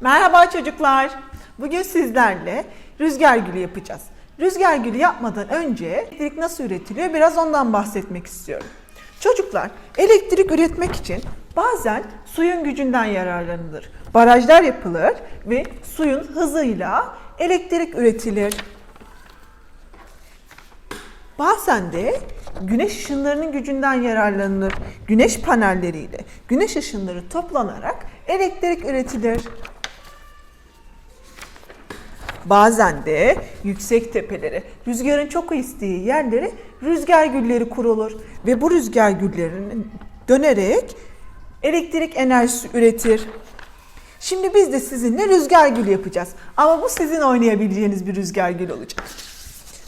Merhaba çocuklar. Bugün sizlerle rüzgar gülü yapacağız. Rüzgar gülü yapmadan önce elektrik nasıl üretiliyor biraz ondan bahsetmek istiyorum. Çocuklar elektrik üretmek için bazen suyun gücünden yararlanılır. Barajlar yapılır ve suyun hızıyla elektrik üretilir. Bazen de güneş ışınlarının gücünden yararlanılır. Güneş panelleriyle güneş ışınları toplanarak elektrik üretilir. Bazen de yüksek tepelere, rüzgarın çok estiği yerlere rüzgar gülleri kurulur ve bu rüzgar güllerinin dönerek elektrik enerjisi üretir. Şimdi biz de sizinle rüzgar gülü yapacağız. Ama bu sizin oynayabileceğiniz bir rüzgar gülü olacak.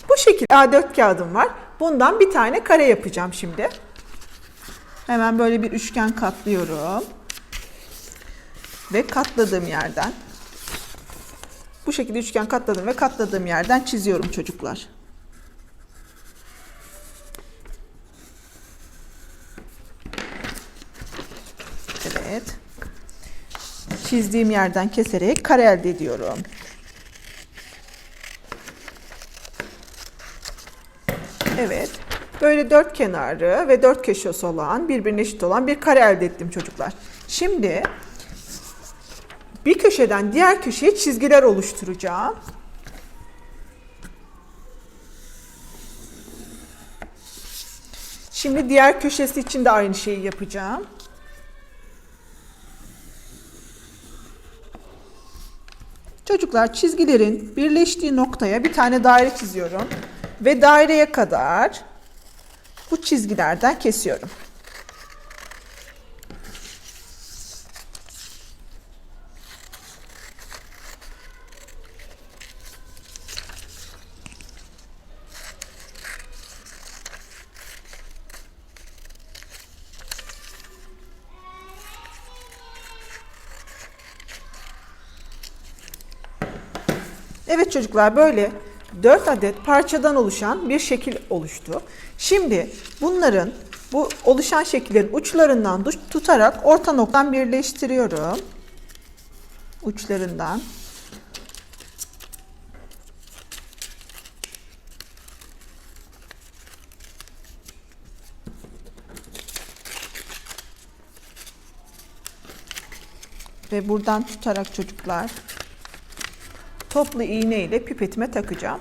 Bu şekilde A4 kağıdım var. Bundan bir tane kare yapacağım şimdi. Hemen böyle bir üçgen katlıyorum. Ve katladığım yerden bu şekilde üçgen katladım ve katladığım yerden çiziyorum çocuklar. Evet. Çizdiğim yerden keserek kare elde ediyorum. Evet. Böyle dört kenarı ve dört köşesi olan, birbirine eşit olan bir kare elde ettim çocuklar. Şimdi bir köşeden diğer köşeye çizgiler oluşturacağım. Şimdi diğer köşesi için de aynı şeyi yapacağım. Çocuklar çizgilerin birleştiği noktaya bir tane daire çiziyorum ve daireye kadar bu çizgilerden kesiyorum. Evet çocuklar böyle 4 adet parçadan oluşan bir şekil oluştu. Şimdi bunların bu oluşan şekillerin uçlarından tut- tutarak orta noktadan birleştiriyorum. Uçlarından. Ve buradan tutarak çocuklar toplu iğne ile pipetime takacağım.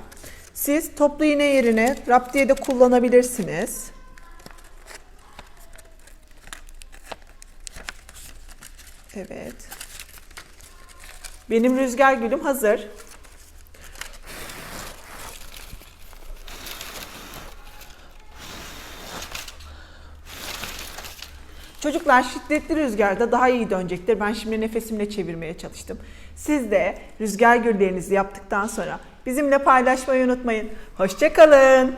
Siz toplu iğne yerine raptiye de kullanabilirsiniz. Evet. Benim rüzgar gülüm hazır. Çocuklar şiddetli rüzgarda daha iyi dönecektir. Ben şimdi nefesimle çevirmeye çalıştım. Siz de rüzgar güllerinizi yaptıktan sonra bizimle paylaşmayı unutmayın. Hoşçakalın.